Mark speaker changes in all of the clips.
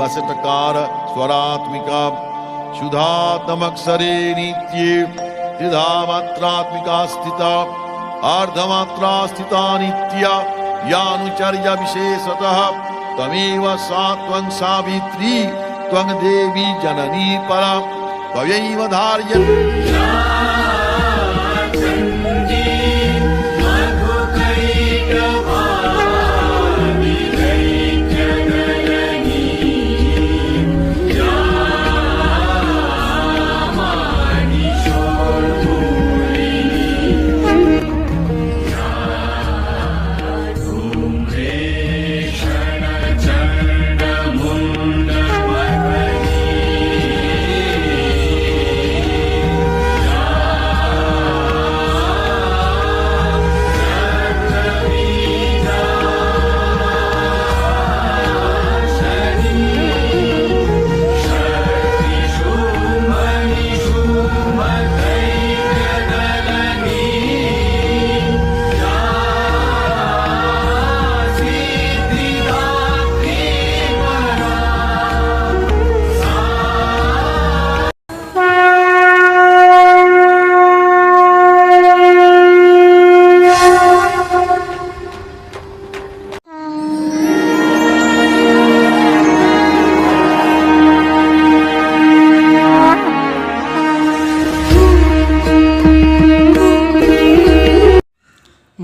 Speaker 1: वसटकार स्वरात्मिका सुधातमक्षरे नित्ये त्रिधा मात्रात्मिका स्थिता अर्धमात्रा स्थिता नित्या, यानुचर्य विशेषतः, तमेव सावित्री, त्वं देवी जननी परा, त्वयैव धार्य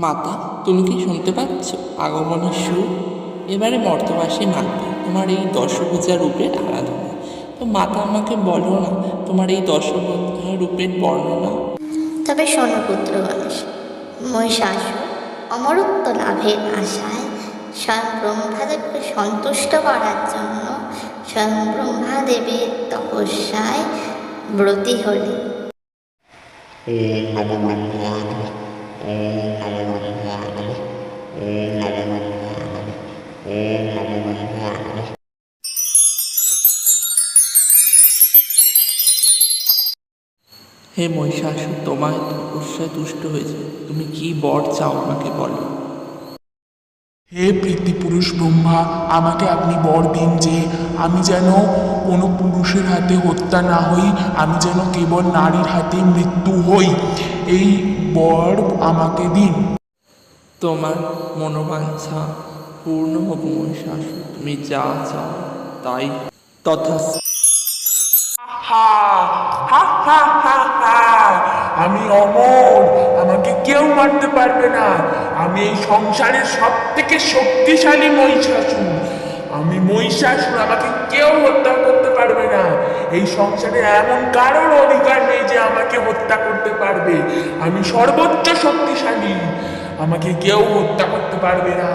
Speaker 2: মাতা তুমি কি শুনতে পাচ্ছ? আগমনের সুর। এবারে মর্তবাসী মাতা তোমার এই দশভূজা রূপের আরাধনা। তো মাতা আমাকে বলো না তোমার এই দশভূজা রূপের বর্ণনা?
Speaker 3: তবে শোনো পুত্র মানুষ মহিষাসুর অমরত্ব লাভের আশায় স্বয়ং ব্রহ্মাদেবকে সন্তুষ্ট করার জন্য স্বয়ং ব্রহ্মাদেবের তপস্যায় ব্রতী হলি। নম
Speaker 2: হে মহিষাসুর, তোমায় তপস্যায় তুষ্ট হয়েছে। তুমি কি বর চাও আমাকে বলো?
Speaker 4: হে পৃথিবী পুরুষ ব্রহ্মা, আমাকে আপনি বর দিন যে আমি যেন কোনো পুরুষের হাতে হত্যা না হই আমি যেন কেবল নারীর হাতে মৃত্যু হই। এই বর আমাকে দিন।
Speaker 2: তোমার মনোবাঞ্ছা পূর্ণ হোক মহিষাসুর তুমি যা চাও তাই। তথা
Speaker 4: আমি অমর আমাকে কেউ মারতে পারবে না। আমি এই সংসারের সব থেকে শক্তিশালী মহিষাসুর। আমি মহিষাসুর আমাকে কেউ হত্যা করতে এই সংসারে এমন কারোর অধিকার নেই যে আমাকে হত্যা করতে পারবে। আমি সর্বোচ্চ শক্তিশালী। আমাকে কেউ হত্যা করতে পারবে না।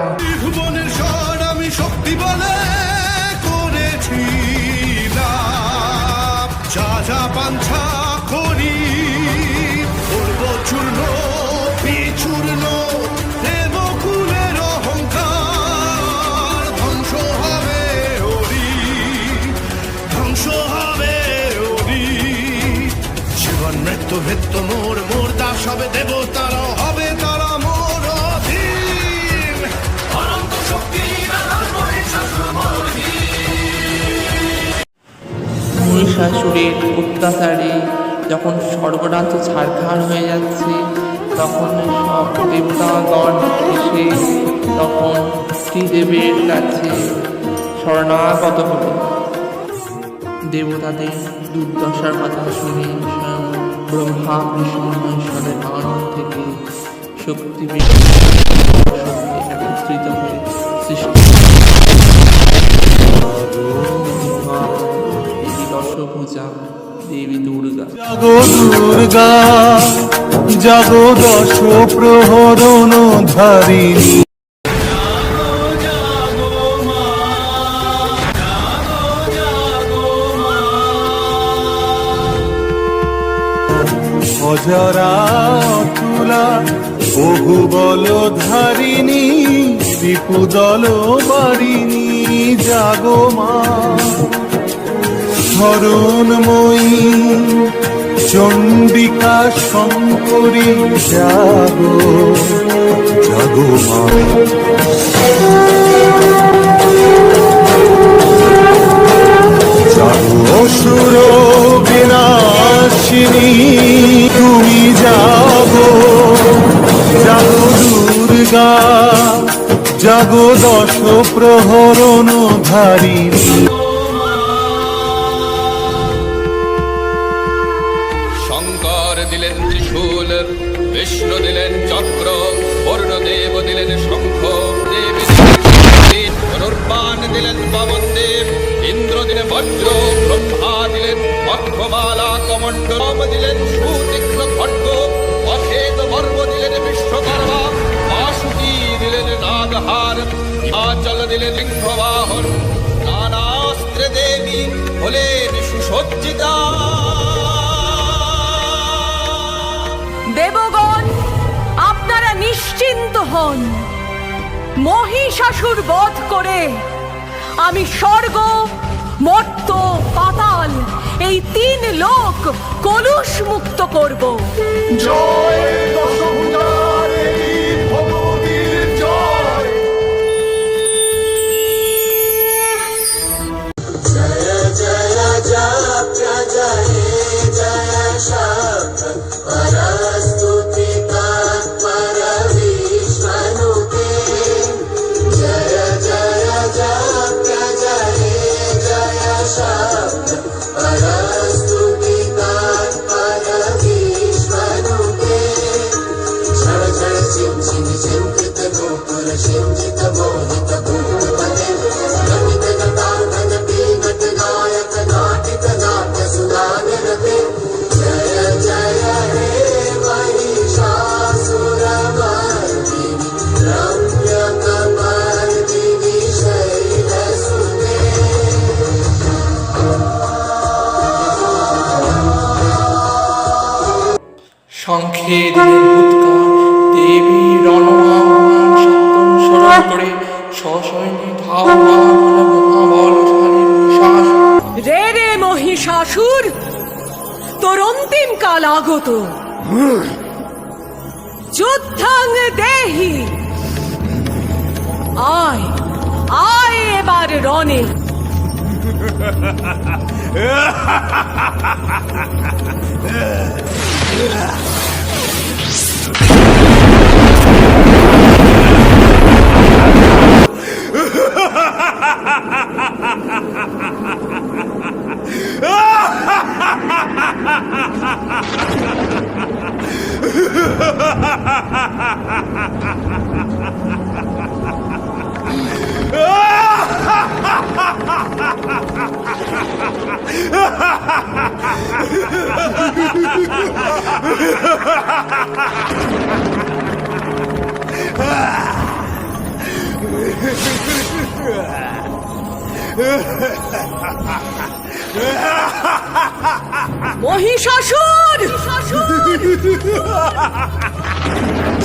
Speaker 5: মৃত্যু মোর দাস হবে হবে তারা মোর অধীন।
Speaker 2: অত্যাচারে যখন ছাড়খাড় হয়ে যাচ্ছে, তখন সব দেবতাগণ এসে তখন শ্রীদেবের কাছে শরণাগত দেবতাদের দুর্দশার কথা শুনে স্বয়ং ব্রহ্মা বিষ্ণু মহেশ্বরের আনন্দ থেকে শক্তি একত্রিত হয়ে সৃষ্টি দেবী দুর্গা
Speaker 6: দুর্গা, জাগো দশ প্রহরণ ধারিণী। অজরা তুলা বহু বল ধারিণী বিপুদল বারিণী জাগো মা। ধরণময়ী চণ্ডিকা শঙ্করী, জাগো জাগো মা। জাগো অসুরা বিনাশিনী তুমি যাগো জাগো দুর্গা জাগো দশ প্রহরণ ধারিণী
Speaker 7: শঙ্কর দিলেন ত্রিশূল দিলেন চক্র বরুণদেব দিলেন শঙ্খ দেবী দিলেন দিলেন বজ্র ব্রহ্মা দিলেন অক্ষমালা কমণ্ডলম দিলেন, সুতীক্ষ্ণ খड्ग অশেত বর্ব দিলেন, বিশ্বকর্মা, বাসুকি দিলেন, নাগহার, হিমাচল দিলেন সিংহবাহন নানাস্ত্রে দেবী হলেন সুসজ্জিতা।
Speaker 8: দেবগণ, আপনারা নিশ্চিন্ত হন। মহিষাসুর বধ করে আমি স্বর্গ মর্ত পাতাল এই তিন লোক কলুষ মুক্ত করব
Speaker 5: শঙ্খে
Speaker 2: করে ধাবমান মহাবলশালী
Speaker 8: রে রে মহিষাসুর তোর অন্তিম কাল আগত। যুদ্ধাং দেহি। আয় আয় এবার রণে। মহিষাসুর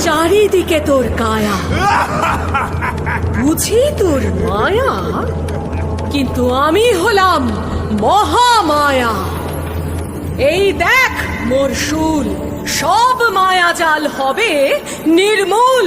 Speaker 8: চারিদিকে তোর কায়া। বুঝি তোর মায়া? কিন্তু আমি হলাম মহামায়া। এই দেখ, মোর সুর, সব মায়া জাল হবে নির্মূল।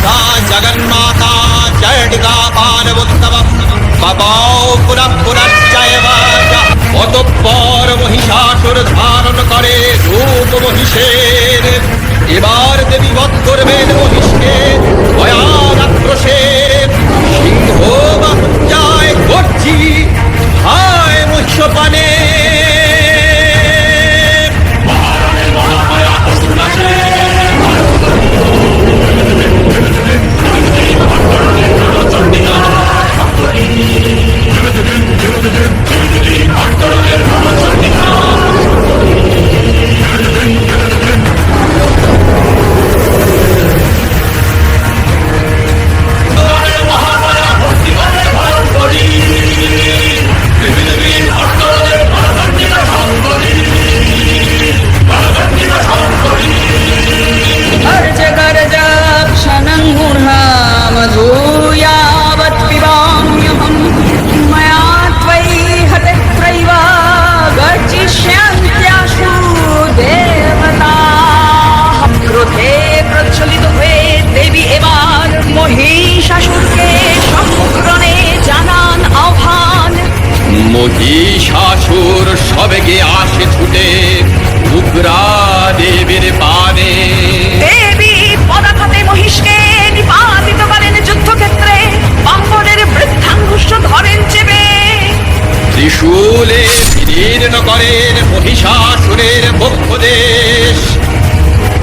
Speaker 7: सा जगन्माता जय टिका पानवोत्तम बबाओ पुनः पुनश्चैव ধারণ করে রূপ মহিষের এবার দেবী বধ করবেন মহিষকে ভয়ান আক্রোশের সিংহ বাহুঞ্জায় করছি হায় মহিষপানে শাশুর সবেগে আসে ছুটে উগ্রা দেবীর পানে।
Speaker 9: দেবী পদাঘাতে মহিষকে নিপাতিত করেন যুদ্ধক্ষেত্রে বাম্বরের বৃদ্ধাঙ্গুষ্ঠ ধরেন চেপে।
Speaker 7: ত্রিশূলে বিদীর্ণ করেন মহিষাসুরের বক্ষদেশ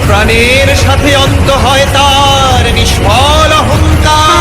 Speaker 7: প্রাণের সাথে অন্ত হয় তার নিষ্ফল অহংকার।